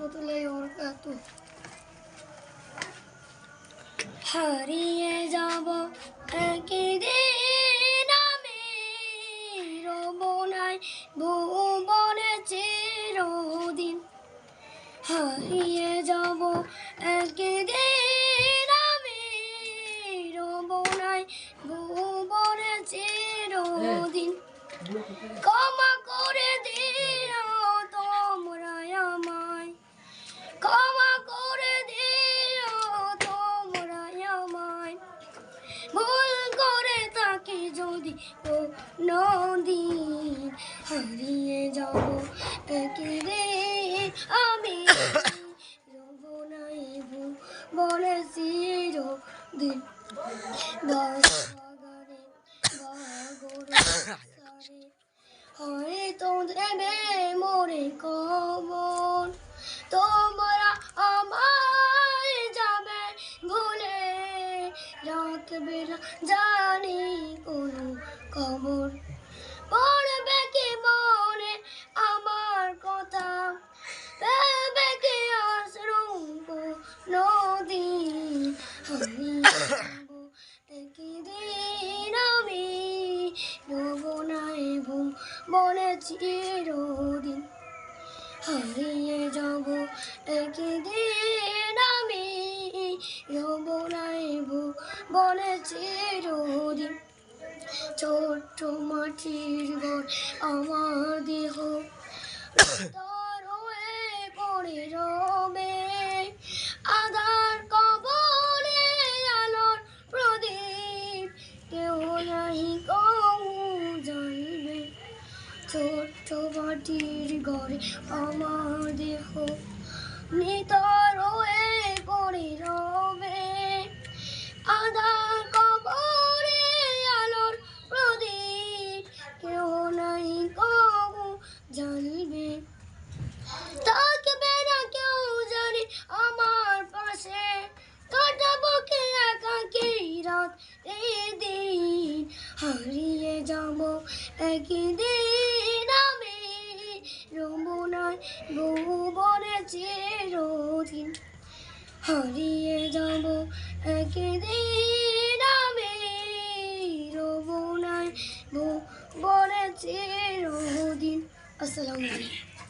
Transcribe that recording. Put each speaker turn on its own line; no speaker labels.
রহমতুল্লাহি ওয়া বারাকাতুহু হারিয়ে যাব একদিন আমি। রবনায় ভুবনে চিরদিন হারিয়ে যাব একদিন আমি। রবনায় ভুবনে চিরদিন যদি নদীন হারিয়ে যাব একদিন আমি যৌবনায় ভুল বলেছি দিন সারে। হয়তো মোরে কবর। তোমরা জানি কোনো খবর। পড়বে কি মনে আমার কথা? দেবে কি আশ্রম নদী? হারিয়ে যাব একদিন আমি যৌবনায় ঘুম বনে চিরদিন। হারিয়ে যাব একদিন বনে চিরদিন ছোট্ট মাটির ঘর, আমার দেহ তার হয়ে রবে। আধার আলোর কেউ জানবে। ছোট্ট মাটির ঘরে, আমার দেহ নিতর হারিয়ে যাব একদিন আমি। রমনায় ভুবনে চিরদিন হারিয়ে যাব একদিন আমি। রমনায় ভুবনে চিরদিন আসসালামু আলাইকুম।